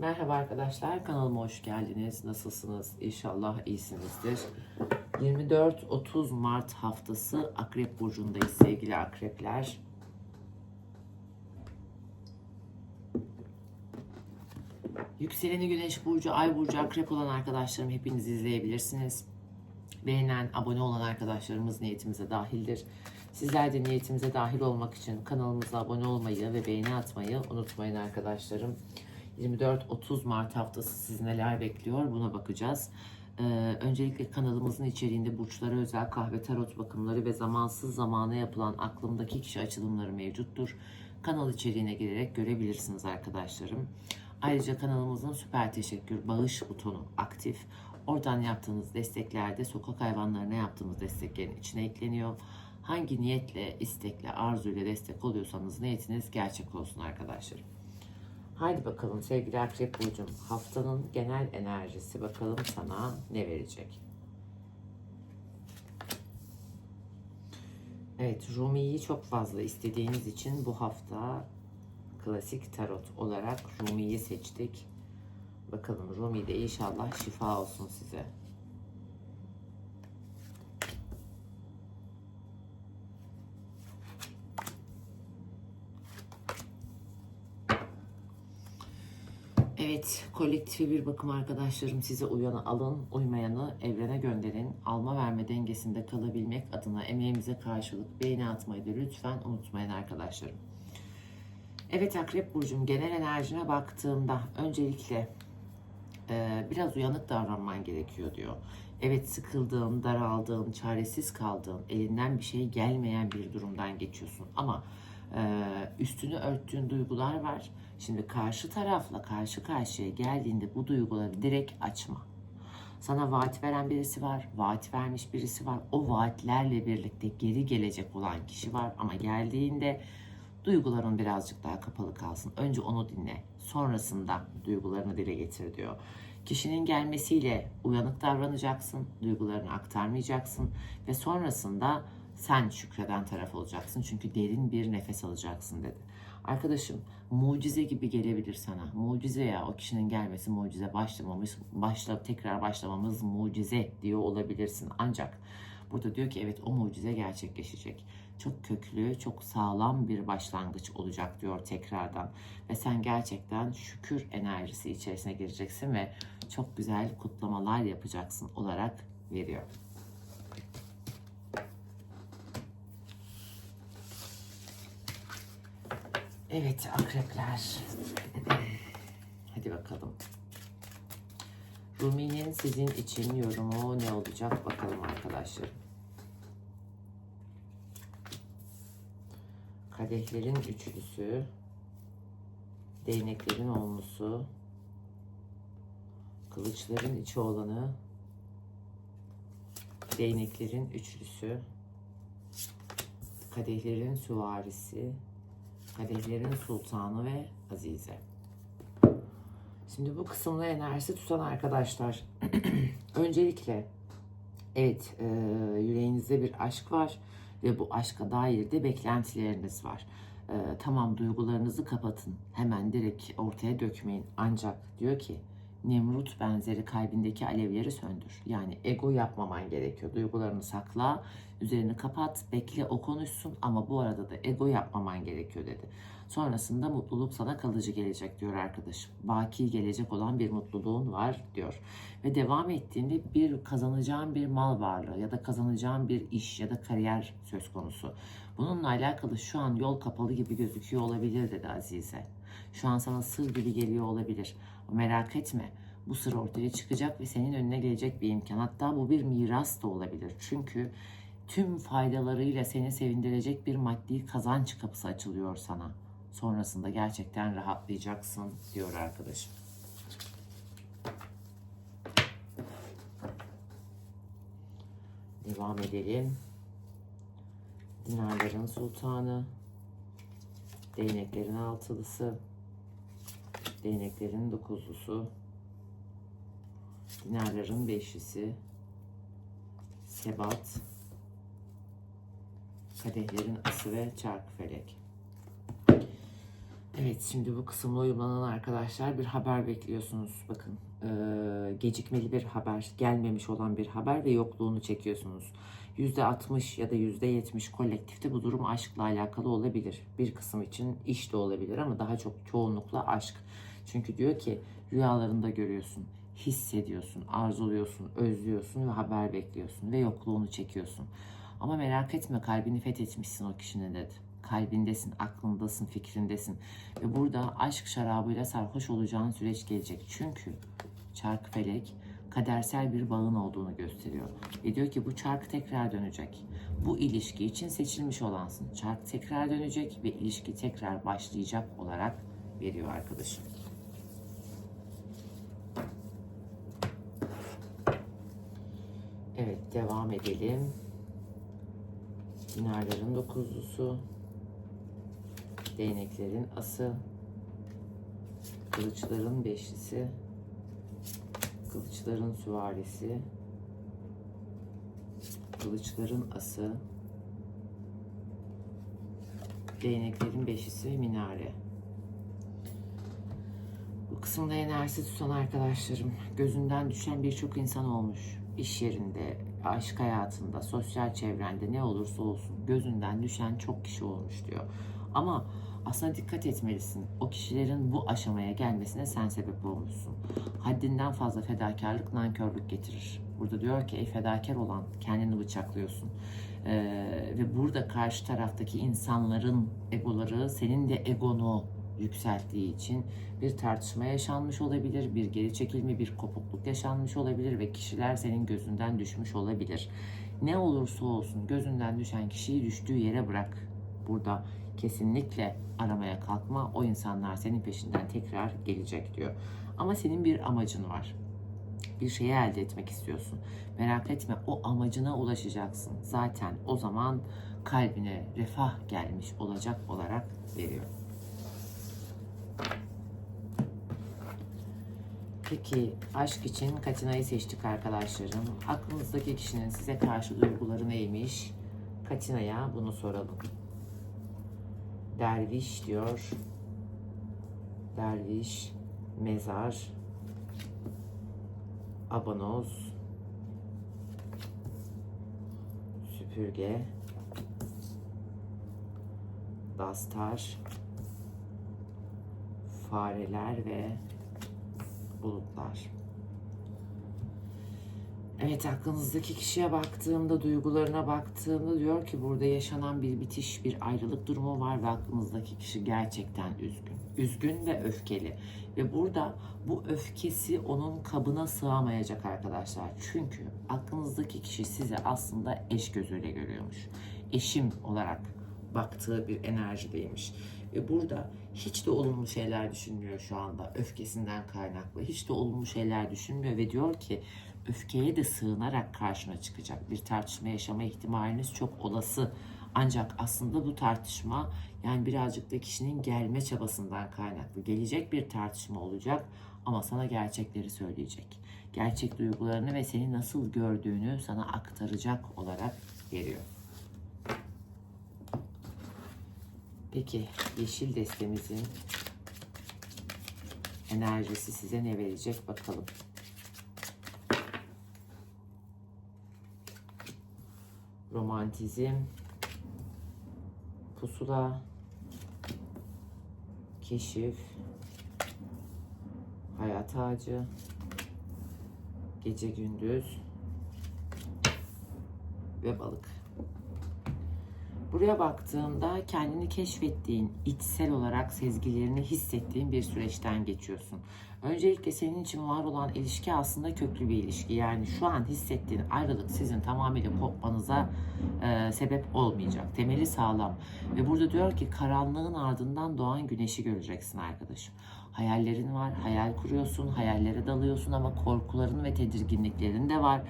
Merhaba arkadaşlar, kanalıma hoş geldiniz. Nasılsınız? İnşallah iyisinizdir. 24-30 Mart haftası Akrep Burcu'ndayız sevgili akrepler. Yükseleni Güneş Burcu, Ay Burcu Akrep olan arkadaşlarım hepiniz izleyebilirsiniz. Beğenen, abone olan arkadaşlarımız niyetimize dahildir. Sizler de niyetimize dahil olmak için kanalımıza abone olmayı ve beğeni atmayı unutmayın arkadaşlarım. 24-30 Mart haftası sizi neler bekliyor buna bakacağız. Ee, öncelikle kanalımızın içeriğinde burçlara özel kahve tarot bakımları ve zamansız zamana yapılan aklımdaki kişi açılımları mevcuttur. Kanal içeriğine girerek görebilirsiniz arkadaşlarım. Ayrıca kanalımızın süper teşekkür bağış butonu aktif. Oradan yaptığınız desteklerde sokak hayvanlarına yaptığımız desteklerin içine ekleniyor. Hangi niyetle, istekle, arzuyla destek oluyorsanız niyetiniz gerçek olsun arkadaşlarım. Haydi bakalım sevgili Akrep Burcu'm haftanın genel enerjisi bakalım sana ne verecek? Evet Rumi'yi çok fazla istediğiniz için bu hafta klasik tarot olarak Rumi'yi seçtik. Bakalım Rumi'de inşallah şifa olsun size. Evet, kolektif bir bakım arkadaşlarım size uyanı alın, uymayanı evrene gönderin. Alma verme dengesinde kalabilmek adına emeğimize karşılık beğeni atmayı da lütfen unutmayın arkadaşlarım. Evet Akrep Burcu'm genel enerjine baktığımda öncelikle e, biraz uyanık davranman gerekiyor diyor. Evet sıkıldığın, daraldığın, çaresiz kaldığın, elinden bir şey gelmeyen bir durumdan geçiyorsun. Ama e, üstünü örttüğün duygular var. Şimdi karşı tarafla karşı karşıya geldiğinde bu duyguları direkt açma. Sana vaat veren birisi var, vaat vermiş birisi var. O vaatlerle birlikte geri gelecek olan kişi var ama geldiğinde duyguların birazcık daha kapalı kalsın. Önce onu dinle. Sonrasında duygularını dile getir diyor. Kişinin gelmesiyle uyanık davranacaksın, duygularını aktarmayacaksın ve sonrasında sen şükreden taraf olacaksın. Çünkü derin bir nefes alacaksın dedi. Arkadaşım mucize gibi gelebilir sana. Mucize ya o kişinin gelmesi mucize başlamamız, başla tekrar başlamamız mucize diyor olabilirsin. Ancak burada diyor ki evet o mucize gerçekleşecek. Çok köklü, çok sağlam bir başlangıç olacak diyor tekrardan. Ve sen gerçekten şükür enerjisi içerisine gireceksin ve çok güzel kutlamalar yapacaksın olarak veriyor. Evet akrepler. Hadi bakalım. Rumi'nin sizin için yorumu ne olacak bakalım arkadaşlar. Kadehlerin üçlüsü, değneklerin onlusu, kılıçların içi olanı, değneklerin üçlüsü, kadehlerin süvarisi, Kadehlerin Sultanı ve Azize. Şimdi bu kısımda enerjisi tutan arkadaşlar. Öncelikle evet e, yüreğinizde bir aşk var ve bu aşka dair de beklentileriniz var. E, tamam duygularınızı kapatın. Hemen direkt ortaya dökmeyin. Ancak diyor ki Nemrut benzeri kalbindeki alevleri söndür. Yani ego yapmaman gerekiyor. Duygularını sakla, üzerini kapat, bekle o konuşsun ama bu arada da ego yapmaman gerekiyor dedi. Sonrasında mutluluk sana kalıcı gelecek diyor arkadaşım. Baki gelecek olan bir mutluluğun var diyor. Ve devam ettiğinde bir kazanacağın bir mal varlığı ya da kazanacağın bir iş ya da kariyer söz konusu. Bununla alakalı şu an yol kapalı gibi gözüküyor olabilir dedi Azize. Şu an sana sır gibi geliyor olabilir. Merak etme. Bu sır ortaya çıkacak ve senin önüne gelecek bir imkan. Hatta bu bir miras da olabilir. Çünkü tüm faydalarıyla seni sevindirecek bir maddi kazanç kapısı açılıyor sana. Sonrasında gerçekten rahatlayacaksın diyor arkadaşım. Devam edelim. Dinarların sultanı, değneklerin altılısı, değneklerin dokuzlusu, dinarların beşlisi, sebat, kadehlerin ası ve çarkı felek. Evet şimdi bu kısımla uyumlanan arkadaşlar bir haber bekliyorsunuz. Bakın eee, gecikmeli bir haber, gelmemiş olan bir haber ve yokluğunu çekiyorsunuz. %60 ya da %70 kolektifte bu durum aşkla alakalı olabilir. Bir kısım için iş de olabilir ama daha çok çoğunlukla aşk. Çünkü diyor ki rüyalarında görüyorsun, hissediyorsun, arzuluyorsun, özlüyorsun ve haber bekliyorsun ve yokluğunu çekiyorsun. Ama merak etme kalbini fethetmişsin o kişinin dedi. Kalbindesin, aklındasın, fikrindesin. Ve burada aşk şarabıyla sarhoş olacağın süreç gelecek. Çünkü çark felek kadersel bir bağın olduğunu gösteriyor. Ve diyor ki bu çark tekrar dönecek. Bu ilişki için seçilmiş olansın. Çark tekrar dönecek ve ilişki tekrar başlayacak olarak veriyor arkadaşım. Evet devam edelim. Dinarların dokuzlusu, değneklerin ası, kılıçların beşlisi, kılıçların süvarisi, kılıçların ası, değneklerin beşlisi ve minare. Bu kısımda enerjisi tutan arkadaşlarım, gözünden düşen birçok insan olmuş. İş yerinde, aşk hayatında, sosyal çevrende ne olursa olsun gözünden düşen çok kişi olmuş diyor. Ama aslında dikkat etmelisin. O kişilerin bu aşamaya gelmesine sen sebep olmuşsun. Haddinden fazla fedakarlık nankörlük getirir. Burada diyor ki ey fedakar olan kendini bıçaklıyorsun. Ee, ve burada karşı taraftaki insanların egoları senin de egonu yükselttiği için bir tartışma yaşanmış olabilir, bir geri çekilme, bir kopukluk yaşanmış olabilir ve kişiler senin gözünden düşmüş olabilir. Ne olursa olsun gözünden düşen kişiyi düştüğü yere bırak. Burada kesinlikle aramaya kalkma. O insanlar senin peşinden tekrar gelecek diyor. Ama senin bir amacın var. Bir şeyi elde etmek istiyorsun. Merak etme o amacına ulaşacaksın. Zaten o zaman kalbine refah gelmiş olacak olarak veriyor. Peki aşk için Katina'yı seçtik arkadaşlarım. Aklınızdaki kişinin size karşı duyguları neymiş? Katina'ya bunu soralım. Derviş diyor. Derviş, mezar, abanoz, süpürge, dastar, fareler ve bulutlar. Evet aklınızdaki kişiye baktığımda, duygularına baktığımda diyor ki burada yaşanan bir bitiş, bir ayrılık durumu var ve aklınızdaki kişi gerçekten üzgün. Üzgün ve öfkeli. Ve burada bu öfkesi onun kabına sığamayacak arkadaşlar. Çünkü aklınızdaki kişi sizi aslında eş gözüyle görüyormuş. Eşim olarak baktığı bir enerjideymiş. Ve burada hiç de olumlu şeyler düşünmüyor şu anda öfkesinden kaynaklı. Hiç de olumlu şeyler düşünmüyor ve diyor ki öfkeye de sığınarak karşına çıkacak. Bir tartışma yaşama ihtimaliniz çok olası. Ancak aslında bu tartışma yani birazcık da kişinin gelme çabasından kaynaklı. Gelecek bir tartışma olacak ama sana gerçekleri söyleyecek. Gerçek duygularını ve seni nasıl gördüğünü sana aktaracak olarak veriyor. Peki yeşil destemizin enerjisi size ne verecek bakalım. Romantizm, pusula, keşif, hayat ağacı, gece gündüz ve balık. Buraya baktığımda kendini keşfettiğin, içsel olarak sezgilerini hissettiğin bir süreçten geçiyorsun. Öncelikle senin için var olan ilişki aslında köklü bir ilişki. Yani şu an hissettiğin ayrılık sizin tamamıyla kopmanıza e, sebep olmayacak. Temeli sağlam. Ve burada diyor ki karanlığın ardından doğan güneşi göreceksin arkadaşım. Hayallerin var, hayal kuruyorsun, hayallere dalıyorsun ama korkuların ve tedirginliklerin de var.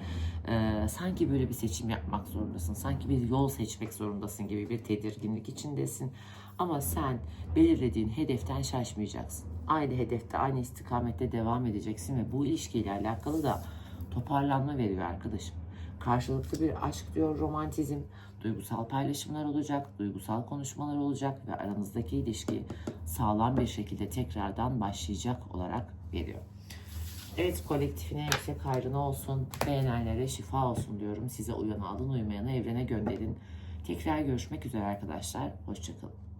Ee, sanki böyle bir seçim yapmak zorundasın, sanki bir yol seçmek zorundasın gibi bir tedirginlik içindesin. Ama sen belirlediğin hedeften şaşmayacaksın. Aynı hedefte, aynı istikamette devam edeceksin ve bu ilişkiyle alakalı da toparlanma veriyor arkadaşım. Karşılıklı bir aşk diyor romantizm. Duygusal paylaşımlar olacak, duygusal konuşmalar olacak ve aranızdaki ilişki sağlam bir şekilde tekrardan başlayacak olarak veriyor. Evet kolektifine yüksek hayrına olsun. Beğenenlere şifa olsun diyorum. Size uyanı alın uymayanı evrene gönderin. Tekrar görüşmek üzere arkadaşlar. Hoşçakalın.